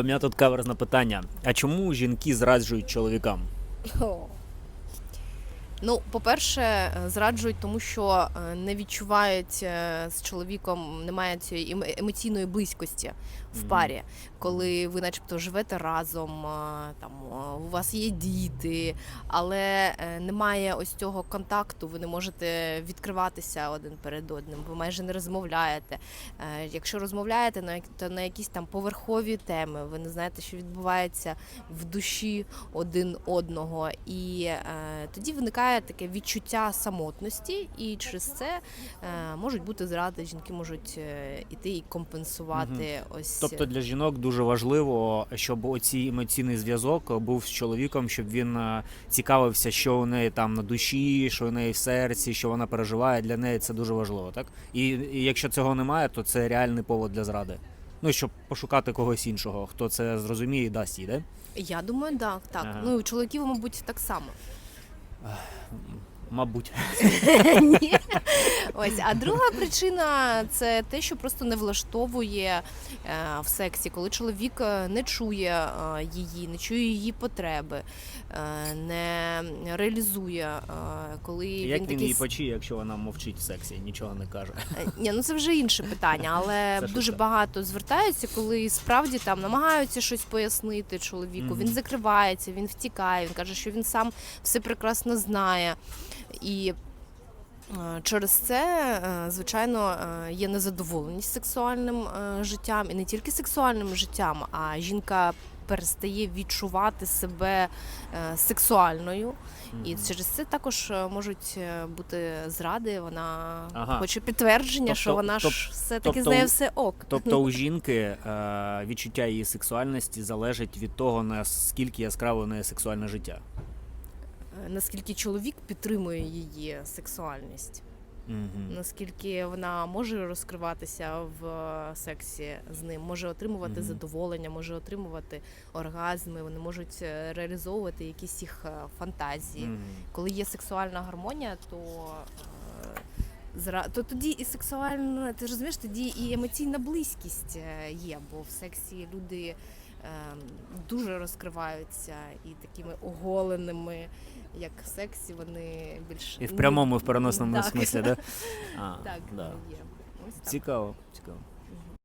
У мене тут каверзне питання. А чому жінки зраджують чоловікам? О. Ну, по-перше, е, зраджують, тому що е, не відчувають е, з чоловіком, немає цієї ем- емоційної близькості в парі, коли ви, начебто, живете разом, там у вас є діти, але немає ось цього контакту, ви не можете відкриватися один перед одним, ви майже не розмовляєте. Якщо розмовляєте, то на якісь там поверхові теми, ви не знаєте, що відбувається в душі один одного, і тоді виникає таке відчуття самотності, і через це е, можуть бути зради. Жінки можуть е, іти і компенсувати ось Тобто для жінок дуже важливо, щоб оцій емоційний зв'язок був з чоловіком, щоб він е, цікавився, що у неї там на душі, що у неї в серці, що вона переживає. Для неї це дуже важливо, так? І, і якщо цього немає, то це реальний повод для зради. Ну, щоб пошукати когось іншого, хто це зрозуміє і дасть їй, да? я думаю, так, так. Ага. Ну і у чоловіків, мабуть, так само. 唉 Мабуть. Ні. Ось, а друга причина це те, що просто не влаштовує е, в сексі, коли чоловік е, не чує е, її, не чує її потреби, е, не реалізує, е, коли Як він він такий її почує, якщо вона мовчить в сексі, нічого не каже. Ні, ну це вже інше питання, але Це дуже багато звертаються, коли справді там намагаються щось пояснити чоловіку. Мгм. Він закривається, він втікає, він каже, що він сам все прекрасно знає. І е, через це, е, звичайно, е, є незадоволеність сексуальним життям, і не тільки сексуальним життям, а жінка перестає відчувати себе сексуальною. І через це також можуть бути зради. Вона Ага. хоче підтвердження, що Тобто- вона тоб- ж все таки тобто з нею все ок. Тобто у жінки відчуття її сексуальності залежить від того, наскільки яскраве у неї сексуальне життя. Наскільки чоловік підтримує її сексуальність, Угу. наскільки вона може розкриватися в е, сексі з ним, може отримувати Мгм. задоволення, може отримувати оргазми, вони можуть е, реалізовувати якісь їх е, фантазії. Коли є сексуальна гармонія, то то тоді і сексуальна, ти розумієш, тоді і емоційна близькість є, бо в сексі люди дуже розкриваються і такими оголеними, як сексі, вони більш І в прямому, і в переносному Так. смислі, да? А, Так, да. є. Ось так. Цікаво, цікаво.